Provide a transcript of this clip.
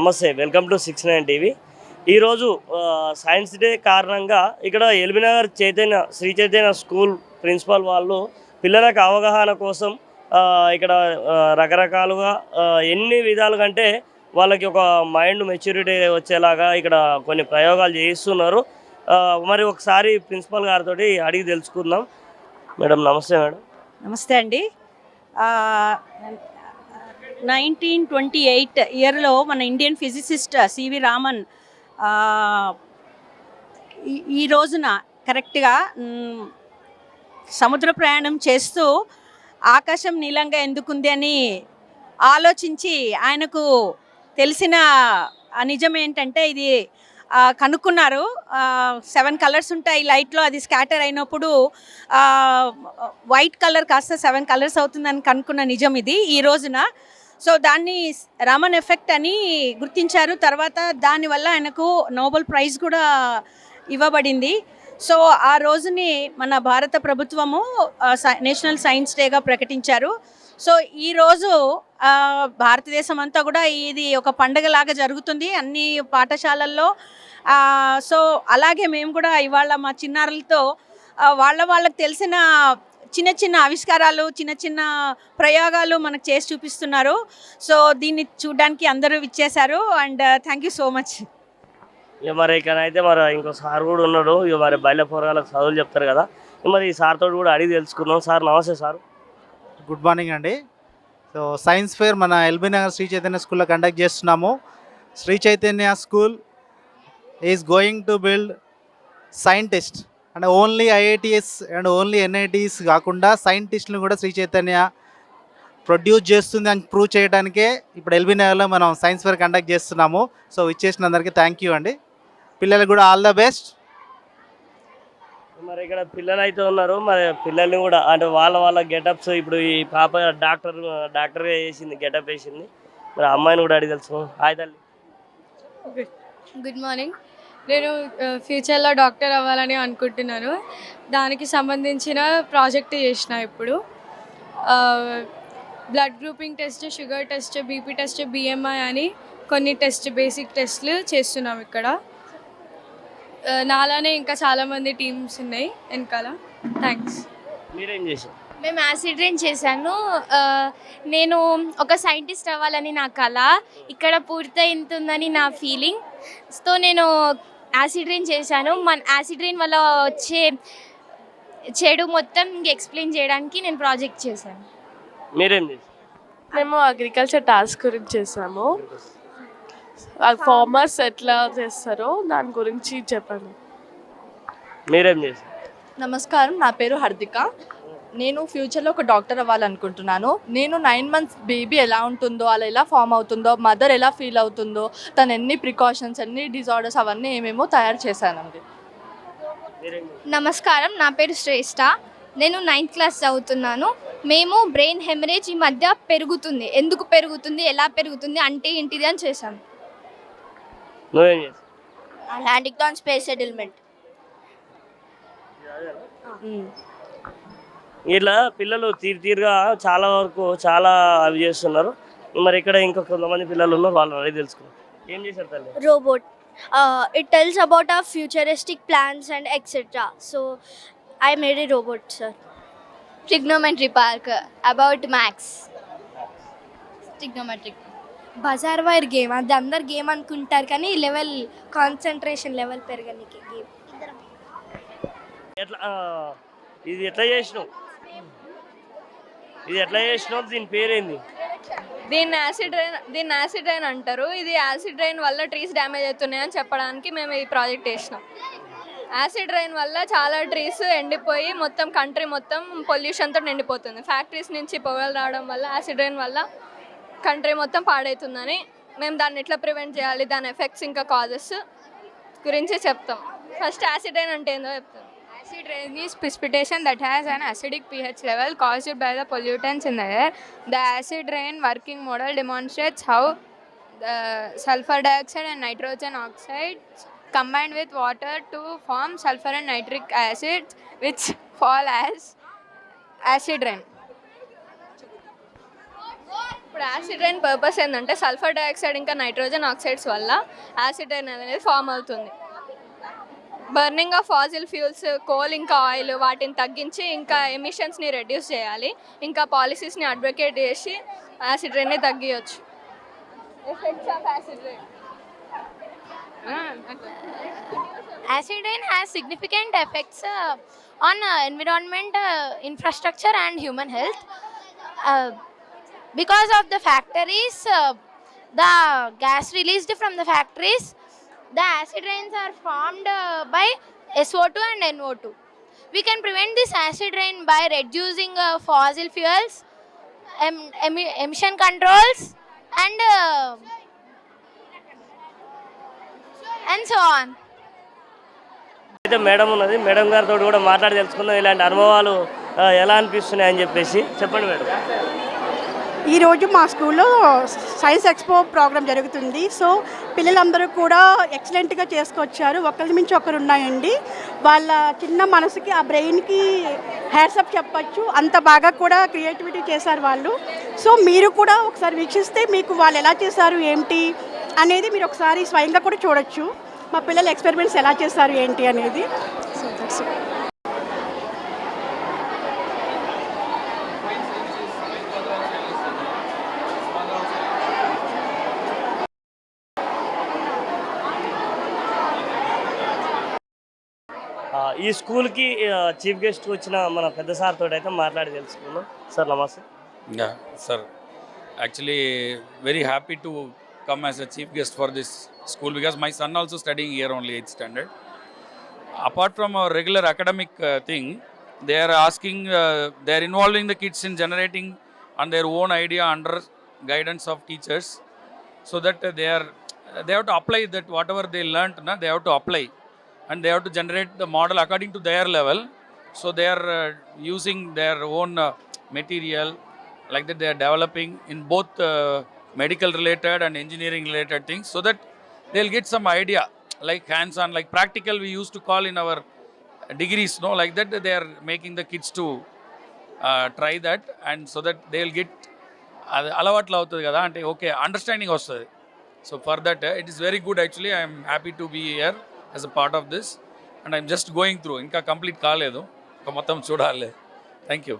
నమస్తే welcome to six nine TV. ఈరోజు science day కారణంగా ఇక్కడ ఎల్బీనగర్ చైతన్య శ్రీ చైతన్య స్కూల్ ప్రిన్సిపల్ వాళ్ళు పిల్లలకు అవగాహన కోసం ఇక్కడ రకరకాలుగా ఎన్ని విధాలుగా అంటే వాళ్ళకి ఒక మైండ్ మెచ్యూరిటీ వచ్చేలాగా ఇక్కడ కొన్ని ప్రయోగాలు చేయిస్తున్నారు. మరి ఒకసారి ప్రిన్సిపాల్ గారితో అడిగి తెలుసుకుందాం. మేడం నమస్తే మేడం. నమస్తే అండి. నైన్టీన్ ట్వంటీ ఎయిట్ ఇయర్లో మన ఇండియన్ ఫిజిసిస్ట్ సివి రామన్ ఈ- ఈ రోజున కరెక్ట్గా సముద్ర ప్రయాణం చేస్తూ ఆకాశం నీలంగా ఎందుకుంది అని ఆలోచించి ఆయనకు తెలిసిన నిజం ఏంటంటే ఇది కనుక్కున్నారు. సెవెన్ కలర్స్ ఉంటాయి లైట్లో అది స్కాటర్ అయినప్పుడు వైట్ కలర్ కాస్త సెవెన్ కలర్స్ అవుతుందని కనుక్కున్న నిజం ఇది. ఈ రోజున సో దాన్ని రామన్ ఎఫెక్ట్ అని గుర్తించారు. తర్వాత దానివల్ల ఆయనకు నోబెల్ ప్రైజ్ కూడా ఇవ్వబడింది. సో ఆ రోజుని మన భారత ప్రభుత్వము సై- నేషనల్ సైన్స్ డేగా ప్రకటించారు. సో ఈరోజు భారతదేశం అంతా కూడా ఇది ఒక పండగలాగా జరుగుతుంది అన్ని పాఠశాలల్లో. సో అలాగే మేము కూడా ఇవాళ మా చిన్నారులతో వాళ్ళ వాళ్ళకి తెలిసిన చిన్న చిన్న ఆవిష్కారాలు చిన్న చిన్న ప్రయోగాలు మనకు చేసి చూపిస్తున్నారు. సో దీన్ని చూడడానికి అందరూ ఇచ్చేశారు and thank you so much ఇక మరి ఇక్కడ అయితే మరి ఇంకో సార్ కూడా ఉన్నాడు. ఇక మరి బయట పోరగాళ్ళకి చదువులు చెప్తారు కదా. మరి ఈ సార్ తోటి కూడా అడిగి తెలుసుకుందాం. సార్ నమస్తే సార్. గుడ్ మార్నింగ్ అండి. సో సైన్స్ ఫేర్ మన ఎల్బీ నగర్ శ్రీ చైతన్య స్కూల్లో కండక్ట్ చేస్తున్నాము. Sri Chaitanya school is going to build scientist అంటే only IITs and only NITs కాకుండా సైంటిస్ట్ని కూడా శ్రీ చైతన్య ప్రొడ్యూస్ చేస్తుంది అని ప్రూవ్ చేయడానికే ఇప్పుడు ఎల్బీ నగర్లో మనం సైన్స్ ఫేర్ కండక్ట్ చేస్తున్నాము. సో ఇచ్చేసిన అందరికీ థ్యాంక్ యూ అండి. పిల్లలకు కూడా ఆల్ ద బెస్ట్. మరి ఇక్కడ పిల్లలు అయితే ఉన్నారు. మరి పిల్లల్ని కూడా అంటే వాళ్ళ వాళ్ళ గెటప్స్ ఇప్పుడు ఈ పాప డాక్టర్ డాక్టర్గా వేసింది గెటప్ వేసింది మరి అమ్మాయిని కూడా అడిగి తెలుసు హాయ్ తల్లి. Good morning. నేను ఫ్యూచర్లో డాక్టర్ అవ్వాలని అనుకుంటున్నాను. దానికి సంబంధించిన ప్రాజెక్ట్ చేసిన ఇప్పుడు. Blood grouping test sugar test BP test BMI అని కొన్ని టెస్ట్ బేసిక్ టెస్ట్లు చేస్తున్నాం ఇక్కడ. నాలానే ఇంకా చాలామంది టీమ్స్ ఉన్నాయి వెనకాల. థ్యాంక్స్ మీరేం చేశారు? మేము యాసిడ్ రైన్ చేశాను. నేను ఒక సైంటిస్ట్ అవ్వాలని నా కళ ఇక్కడ పూర్తయింటుందని నా ఫీలింగ్. సో నేను యాసిడ్ రైన్ చేశాను. మన యాసిడ్ రైన్ వల్ల వచ్చే చెడు మొత్తం ఎక్స్ప్లెయిన్ చేయడానికి నేను ప్రాజెక్ట్ చేశాను. మీరేం చేశారు? మేము అగ్రికల్చర్ టాస్క్ గురించి చేసాము ఫార్మర్స్ ఎట్లా చేస్తారో దాని గురించి చెప్పండి. మీరేం చేశారు? నమస్కారం నా పేరు హర్దిక. నేను ఫ్యూచర్లో ఒక డాక్టర్ అవ్వాలనుకుంటున్నాను. నేను నైన్ మంత్స్ బేబీ ఎలా ఉంటుందో అలా ఎలా ఫామ్ అవుతుందో మదర్ ఎలా ఫీల్ అవుతుందో తను ఎన్ని ప్రికాషన్స్ ఎన్ని డిజార్డర్స్ అవన్నీ ఏమేమో తయారు చేశానండి. నమస్కారం నా పేరు శ్రేష్ఠ నేను నైన్త్ క్లాస్ చదువుతున్నాను. మేము బ్రెయిన్ హెమరేజ్ ఈ మధ్య పెరుగుతుంది. ఎందుకు పెరుగుతుంది ఎలా పెరుగుతుంది అంటే ఏంటిది అని ఆన్ స్పేస్ సెటిల్మెంట్ ఇట్లా పిల్లలు తీరు తీరుగా చాలా వరకు చాలా అవి చేస్తున్నారు మరి ఇక్కడ ఇంకా కొంతమంది పిల్లలు ఉన్నారు వాళ్ళని అడిగి తెలుసుకున్నారు ఏం చేశారు తల్లి it tells about our futuristic plans and etc. So I made a robot, sir. Trigonometry park uh, about max. Trigonometric. Buzzer wire game అది అందరు గేమ్ అనుకుంటారు కానీ లెవెల్ కాన్సన్ట్రేషన్ లెవెల్ పెరగనికి గేమ్ ఎట్లా ఆ, ఇది ఎట్లా చేసినావు ఇది ఎట్లా చేసినావు? దీని పేరేంది? దీన్ని యాసిడ్ రైన్ దీన్ని యాసిడ్ రైన్ అంటారు. ఇది యాసిడ్ రైన్ వల్ల ట్రీస్ డ్యామేజ్ అవుతున్నాయని చెప్పడానికి మేము ఈ ప్రాజెక్ట్ చేసినాం. యాసిడ్ రైన్ వల్ల చాలా ట్రీస్ ఎండిపోయి మొత్తం కంట్రీ మొత్తం పొల్యూషన్తో నిండిపోతుంది. ఫ్యాక్టరీస్ నుంచి పొగలు రావడం వల్ల యాసిడ్ రైన్ వల్ల కంట్రీ మొత్తం పాడవుతుందని మేము దాన్ని ఎట్లా ప్రివెంట్ చేయాలి దాని ఎఫెక్ట్స్ ఇంకా కాజెస్ గురించి చెప్తాం. ఫస్ట్ యాసిడ్ రైన్ అంటే ఏందో చెప్తాం. Acid rain is precipitation that has an acidic pH level caused by the pollutants in the air. The acid rain working model demonstrates how the sulfur dioxide and nitrogen oxides combined with water to form sulfur and nitric acids, which fall as acid rain. ఇప్పుడు acid rain purpose ఏంటంటే sulphur dioxide ఇంకా nitrogen oxides వల్ల acid rain అనేది form అవుతుంది burning of fossil fuels coal ఇంకా oil వాటిని తగ్గించి ఇంకా ఎమిషన్స్ని రెడ్యూస్ చేయాలి. ఇంకా పాలసీస్ని అడ్వకేట్ చేసి యాసిడ్ రేని తగ్గియచ్చు. Acid rain has significant effects on environment infrastructure and human health because of the factories the gas released from the factories the acid rains are formed by SO two and NO two we can prevent this acid rain by reducing fossil fuels emission controls and and so on అయితే madam ఉన్నది. Madam గారితో కూడా మాట్లాడి తెలుసుకుందాం ఇలాంటి అనుభవాలు ఎలా అనిపిస్తున్నాయి అని చెప్పేసి. చెప్పండి మేడం. ఈరోజు మా స్కూల్లో సైన్స్ ఎక్స్పో ప్రోగ్రామ్ జరుగుతుంది. సో పిల్లలందరూ కూడా ఎక్సలెంట్గా చేసుకొచ్చారు. ఒకరి మించి ఒకరు ఉన్నాయండి వాళ్ళ చిన్న మనసుకి ఆ బ్రెయిన్కి హ్యాట్సప్ చెప్పచ్చు. అంత బాగా కూడా క్రియేటివిటీ చేశారు వాళ్ళు. సో మీరు కూడా ఒకసారి వీక్షిస్తే మీకు వాళ్ళు ఎలా చేశారు ఏంటి అనేది మీరు ఒకసారి స్వయంగా కూడా చూడొచ్చు. మా పిల్లలు ఎక్స్పెరిమెంట్స్ ఎలా చేశారు ఏంటి అనేది. సో ఈ స్కూల్కి చీఫ్ గెస్ట్ వచ్చిన మన పెద్ద సార్తో అయితే మాట్లాడి తెలుసుకుందాం. సార్ నమస్తే. Sir. Actually very happy to come as a chief guest for this school because my son also study here only eighth standard apart from our regular academic thing they are asking they are involving the kids in generating and their own idea under guidance of teachers so that they are they have to apply that whatever they learn they have to apply and they have to generate the model according to their level. So they are uh, using their own uh, material like that they are developing in both uh, medical related and engineering related things so that they'll get some idea like hands on like practical we used to call in our degrees no like that they are making the kids to uh, try that and so that they'll get అది అలవాట్లు అవుతుంది కదా అంటే okay understanding వస్తుంది so for that it is very good actually I'm happy to be here as a part of this and I'm just going through ఇంకా complete కాలేదు. ఒక మొత్తం చూడాలి. Thank you